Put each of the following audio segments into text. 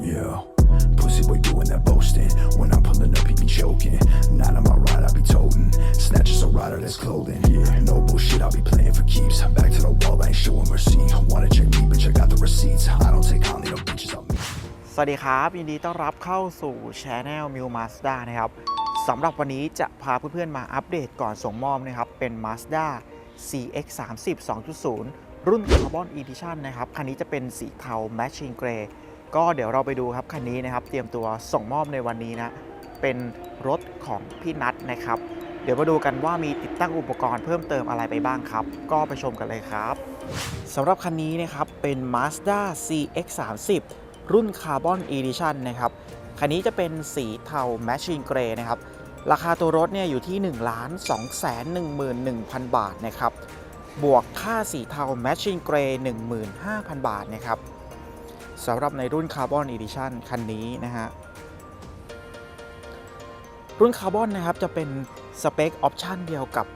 Yeah. Pussy boy doing that boasting. When I'm pulling up, he be choking. Not on my ride, I be toting. Snatches a rider that's clothing. Yeah, no bullshit, I'll be playing for keeps. Back to the wall, I ain't showing receipt. Wanna check me, bitch, I got the receipts. I don't take kindly no bitches on me. สวัสดีครับ ยินดีต้อนรับเข้าสู่ช anel m i l Mazda นะครับสำหรับวันนี้จะพาเพื่อนๆมาอัปเดตก่อนส่งมอบนะครับ เป็น Mazda CX 3 0 2.0รุ่น Carbon Edition นนะครับ คันนี้จะเป็นสีเทา Matching Grey ก็ ก็เดี๋ยวเราไปดูครับคันนี้นะครับ เตรียมตัวส่งมอบในวันนี้นะเป็นรถของพี่นัทนะครับ เดี๋ยวมาดูกันว่ามีติดตั้งอุปกรณ์เพิ่มเติมอะไรไปบ้างครับ ก็ไปชมกันเลยครับสำหรับคันนี้นะครับเป็น Mazda CX 3 0 รุ่น Carbon Edition นะครับคันนี้จะเป็นสีเทา Machine Grey นะครับราคาตัวรถเนี่ยอยู่ที่ 1 2 1 1 1 0 0 0 บาทนะครับบวกค่าสีเทา Machine Grey 15,000 บาทนะครับ สำหรับในรุ่น Carbon Edition คันนี้นะฮะ รุ่น Carbon นนะครับจะเป็นสเปคออปชันเดียวกับ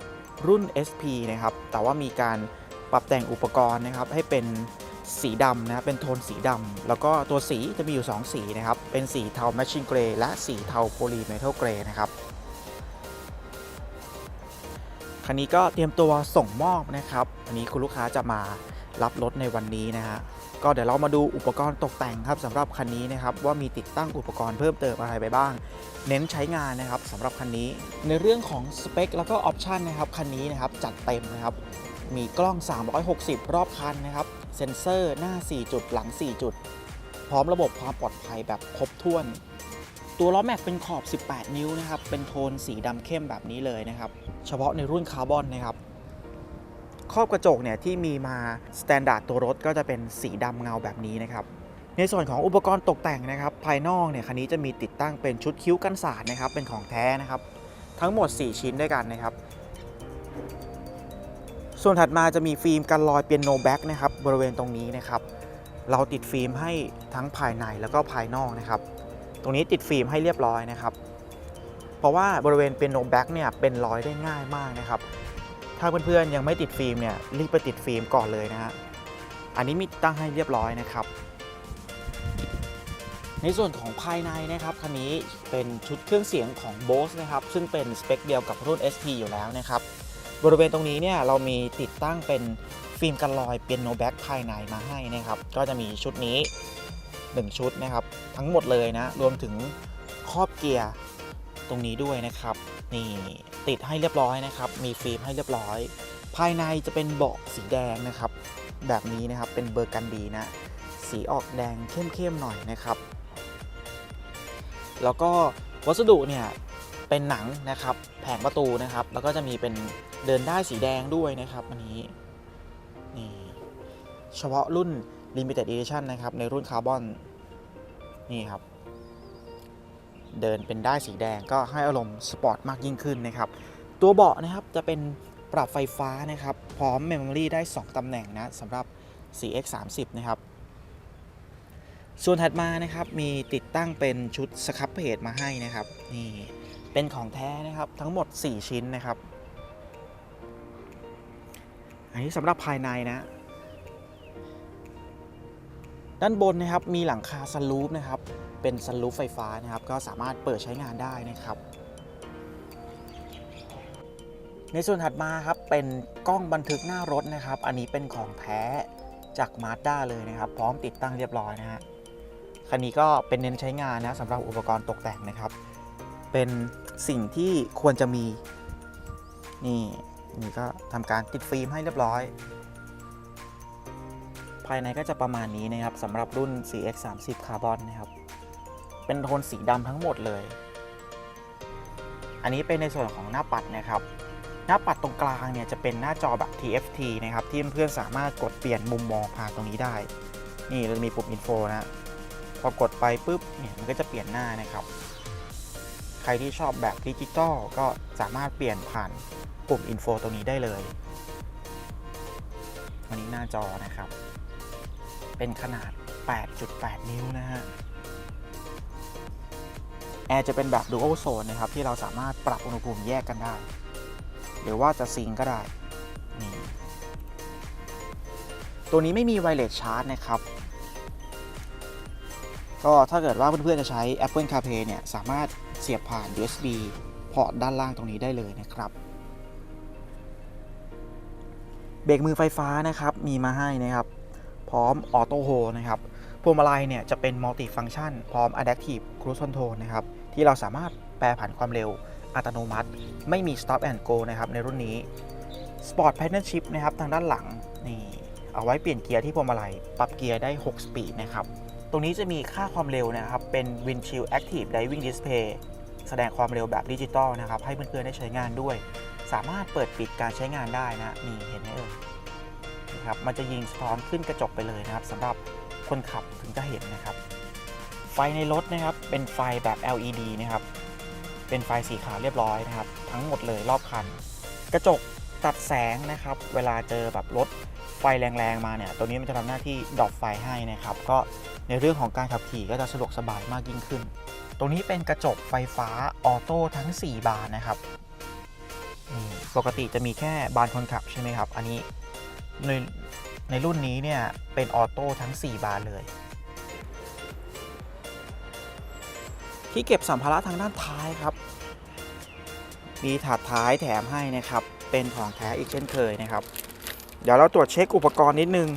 รุ่น SP นะครับ แต่ว่ามีการปรับแต่งอุปกรณ์นะครับให้เป็นสีดำนะครับเป็นโทนสีดำ แล้วก็ตัวสีจะมีอยู่ 2 สีนะครับ เป็นสีเทา Machine Grey และสีเทา Poly Metal Grey นะครับคันนี้ก็เตรียมตัวส่งมอบนะครับ อันนี้คุณลูกค้าจะมารับรถในวันนี้นะฮะ ก็เดี๋ยวเรามาดูอุปกรณ์ตกแต่งครับสำหรับคันนี้นะครับว่ามีติดตั้งอุปกรณ์เพิ่มเติมอะไรไปบ้าง เน้นใช้งานนะครับสำหรับคันนี้ ในเรื่องของสเปคแล้วก็ออปชันนะครับคันนี้นะครับจัดเต็มนะครับมีกล้อง 360 รอบคันนะครับ เซ็นเซอร์หน้า 4 จุดหลัง 4 จุด พร้อมระบบความปลอดภัยแบบครบถ้วน ตัวล้อแม็กเป็นขอบ 18 นิ้วนะครับ เป็นโทนสีดำเข้มแบบนี้เลยนะครับ เฉพาะในรุ่นคาร์บอนนะครับ ครอบกระจกเนี่ยที่มีมาสแตนดาร์ดตัวรถก็จะเป็นสีดำเงาแบบนี้นะครับในส่วนของอุปกรณ์ตกแต่งนะครับ ภายนอกเนี่ยคันนี้จะมีติดตั้งเป็นชุดคิ้วกันสาดนะครับ เป็นของแท้นะครับ ทั้งหมด 4 ชิ้นด้วยกันนะครับ ส่วนถัดมาจะมีฟิล์มกันรอยเปียโนแบ็กนะครับบริเวณตรงนี้นะครับ เราติดฟิล์มให้ทั้งภายในแล้วก็ภายนอกนะครับ ตรงนี้ติดฟิล์มให้เรียบร้อยนะครับ เพราะว่าบริเวณเปียโนแบ็กเนี่ยเป็นรอยได้ง่ายมากนะครับ ถ้าเพื่อนๆยังไม่ติดฟิล์มเนี่ยรีบไปติดฟิล์มก่อนเลยนะฮะอันนี้มีติดตั้งให้เรียบร้อยนะครับ ในส่วนของภายในนะครับคันนี้เป็นชุดเครื่องเสียงของ Bose นะครับซึ่งเป็นสเปคเดียวกับรุ่น SP อยู่แล้วนะครับบริเวณตรงนี้เนี่ยเรามีติดตั้งเป็นฟิล์มกันรอยเปียโนแบ็กภายในมาให้นะครับ ก็จะมีชุดนี้ 1 ชุดนะครับ ทั้งหมดเลยนะ รวมถึงครอบเกียร์ตรงนี้ด้วยนะครับ นี่ ติดให้เรียบร้อยนะครับ มีฟิล์มให้เรียบร้อย ภายในจะเป็นเบาะสีแดงนะครับ แบบนี้นะครับเป็นเบอร์กันดีนะ สีออกแดงเข้มๆหน่อยนะครับ แล้วก็วัสดุเนี่ยเป็นหนังนะครับ แผงประตูนะครับ แล้วก็จะมีเป็นเดินได้สีแดงด้วยนะครับอันนี้นี่เฉพาะรุ่น Limited Edition นะครับ ในรุ่นคาร์บอนนี่ครับ เดินเป็นได้สีแดงก็ให้อารมณ์สปอร์ตมากยิ่งขึ้นนะครับ ตัวเบาะนะครับจะเป็นปรับไฟฟ้านะครับ พร้อมเมมโมรี่ได้ 2 ตำแหน่งนะสำหรับ CX 3 0นะครับ ส่วนถัดมานะครับมีติดตั้งเป็นชุดสครับเพจมาให้นะครับนี่เป็นของแท้นะครับทั้งหมด 4 ชิ้นนะครับ อันนี้สำหรับภายในนะ ด้านบนนะครับมีหลังคาซันรูฟนะครับ เป็นซันรูฟไฟฟ้านะครับ ก็สามารถเปิดใช้งานได้นะครับ ในส่วนถัดมาครับเป็นกล้องบันทึกหน้ารถนะครับ อันนี้เป็นของแท้จากมา z ด้าเลยนะครับ พร้อมติดตั้งเรียบร้อยนะฮะคันนี้ก็เป็นเน้นใช้งานนะสำหรับอุปกรณ์ตกแต่งนะครับ เป็นสิ่งที่ควรจะมีนี่นี่ก็ทำการติดฟิล์มให้เรียบร้อย ภายในก็จะประมาณนี้นะครับสำหรับรุ่น CX 3 0 Carbon นะครับ เป็นโทนสีดำทั้งหมดเลย อันนี้เป็นในส่วนของหน้าปัดนะครับ หน้าปัดตรงกลางเนี่ยจะเป็นหน้าจอแบบ TFT นะครับ ที่เพื่อนๆสามารถกดเปลี่ยนมุมมองผ่านตรงนี้ได้ นี่เราจะมีปุ่มอินโฟนะพอกดไปปุ๊บเนี่ยมันก็จะเปลี่ยนหน้านะครับ ใครที่ชอบแบบดิจิตอลก็สามารถเปลี่ยนผ่านปุ่มอินโฟตรงนี้ได้เลยวันนี้หน้าจอนะครับ เป็นขนาด 8.8 นิ้วนะฮะ แอร์จะเป็นแบบ Dual Zone นะครับ ที่เราสามารถปรับอุณหภูมิแยกกันได้ หรือว่าจะซิงก็ได้ นี่ ตัวนี้ไม่มีไวเลสชาร์จนะครับ ก็ถ้าเกิดว่าเพื่อนๆจะใช้ Apple CarPlay เนี่ย สามารถเสียบผ่าน USB พอร์ตด้านล่างตรงนี้ได้เลยนะครับเบรกมือไฟฟ้านะครับ มีมาให้นะครับ พร้อมออโต้โฮนะครับพวงมาลัยเนี่ยจะเป็นมัลติฟัง c t ชันพร้อม Adaptive Cruise Control นะครับที่เราสามารถแปรผันความเร็วอัตโนมัติ ไม่มี Stop and Go นะครับในรุ่นนี้ Sport Pattern Shift นะครับทางด้านหลังนี่เอาไว้เปลี่ยนเกียร์ที่พวงมาลัยปรับเกียร์ได้ 6 สปีดนะครับตรงนี้จะมีค่าความเร็วนะครับเป็น Windshield Active Driving Display แสดงความเร็วแบบดิจิตอลนะครับให้เพื่อนๆได้ใช้งานด้วย สามารถเปิดปิดการใช้งานได้นะนี่เห็นไหมเอ่ย ครับมันจะยิงสะท้อนขึ้นกระจกไปเลยนะครับสำหรับคนขับถึงจะเห็นนะครับ ไฟในรถนะครับเป็นไฟแบบ LED นะครับเป็นไฟสีขาวเรียบร้อยนะครับ ทั้งหมดเลยรอบคัน กระจกตัดแสงนะครับ เวลาเจอแบบรถไฟแรงๆมาเนี่ย ตัวนี้มันจะทำหน้าที่ดอปไฟให้นะครับ ก็ในเรื่องของการขับขี่ก็จะสะดวกสบายมากยิ่งขึ้น ตรงนี้เป็นกระจกไฟฟ้าออโต้ทั้ง 4 บานนะครับปกติจะมีแค่บานคนขับใช่ไหมครับ อันนี้ ในในรุ่นนี้เนี่ยเป็นออโต้ทั้ง 4 บานเลย ที่เก็บสัมภาระทางด้านท้ายครับ มีถาดท้ายแถมให้นะครับ เป็นของแท้อีกเช่นเคยนะครับ เดี๋ยวเราตรวจเช็คอุปกรณ์นิดนึง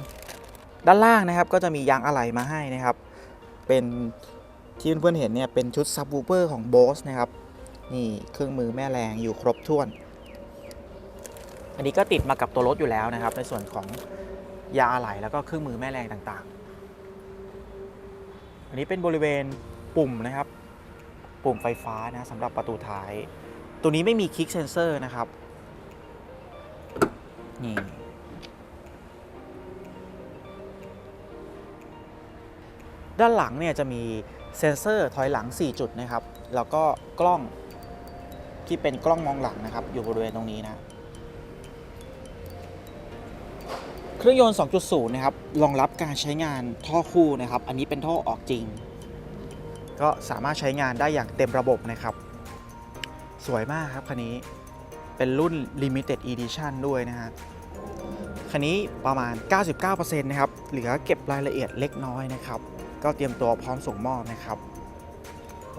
ด้านล่างนะครับก็จะมียางอะไหล่มาให้นะครับ เป็นที่เพื่อนๆเห็นเนี่ยเป็นชุดซับวูเปอร์ของ Bose นะครับ นี่เครื่องมือแม่แรงอยู่ครบถ้วน อันนี้ก็ติดมากับตัวรถอยู่แล้วนะครับ ในส่วนของยาอะไหล่แล้วก็เครื่องมือแม่แรงต่างๆ อันนี้เป็นบริเวณปุ่มนะครับ ปุ่มไฟฟ้านะสำหรับประตูท้าย ตัวนี้ไม่มีคลิกเซนเซอร์นะครับนี่ด้านหลังเนี่ยจะมีเซ็นเซอร์ถอยหลัง 4 จุดนะครับ แล้วก็กล้องที่เป็นกล้องมองหลังนะครับ อยู่บริเวณตรงนี้นะ เครื่องยนต์ 2.0 นะครับรองรับการใช้งานท่อคู่นะครับ อันนี้เป็นท่อออกจริง ก็สามารถใช้งานได้อย่างเต็มระบบนะครับ สวยมากครับคันนี้เป็นรุ่น Limited Edition ด้วยนะฮะคันนี้ประมาณ 99%นะครับ เหลือเก็บรายละเอียดเล็กน้อยนะครับ ก็เตรียมตัวพร้อมส่งมอบนะครับ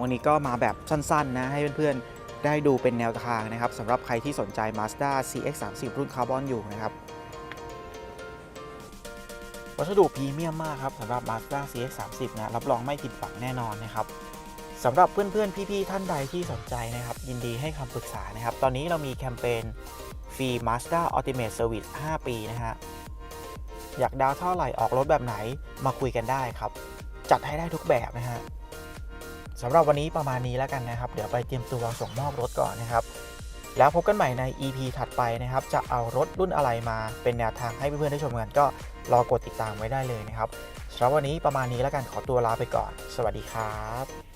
วันนี้ก็มาแบบสั้นๆนะให้เพื่อนๆได้ดูเป็นแนวทางนะครับสำหรับใครที่สนใจ Mazda CX-30 รุ่นคาร์บอนอยู่นะครับ วัสดุพรีเมียมมากครับสำหรับ Mazda CX-30 นะรับรองไม่ผิดหวังแน่นอนนะครับสำหรับเพื่อนๆ พี่ๆ ท่านใดที่สนใจนะครับ ยินดีให้คำปรึกษานะครับ ตอนนี้เรามีแคมเปญฟรี Mazda Ultimate Service 5 ปีนะฮะอยากดาวเท่าไหร่ออกรถแบบไหนมาคุยกันได้ครับ จัดให้ได้ทุกแบบนะฮะสำหรับวันนี้ประมาณนี้แล้วกันนะครับ เดี๋ยวไปเตรียมตัวส่งมอบรถก่อนนะครับ แล้วพบกันใหม่ใน EP ถัดไปนะครับ จะเอารถรุ่นอะไรมาเป็นแนวทางให้เพื่อนๆได้ชมกันก็รอกดติดตามไว้ได้เลยนะครับสำหรับวันนี้ประมาณนี้แล้วกันขอตัวลาไปก่อน สวัสดีครับ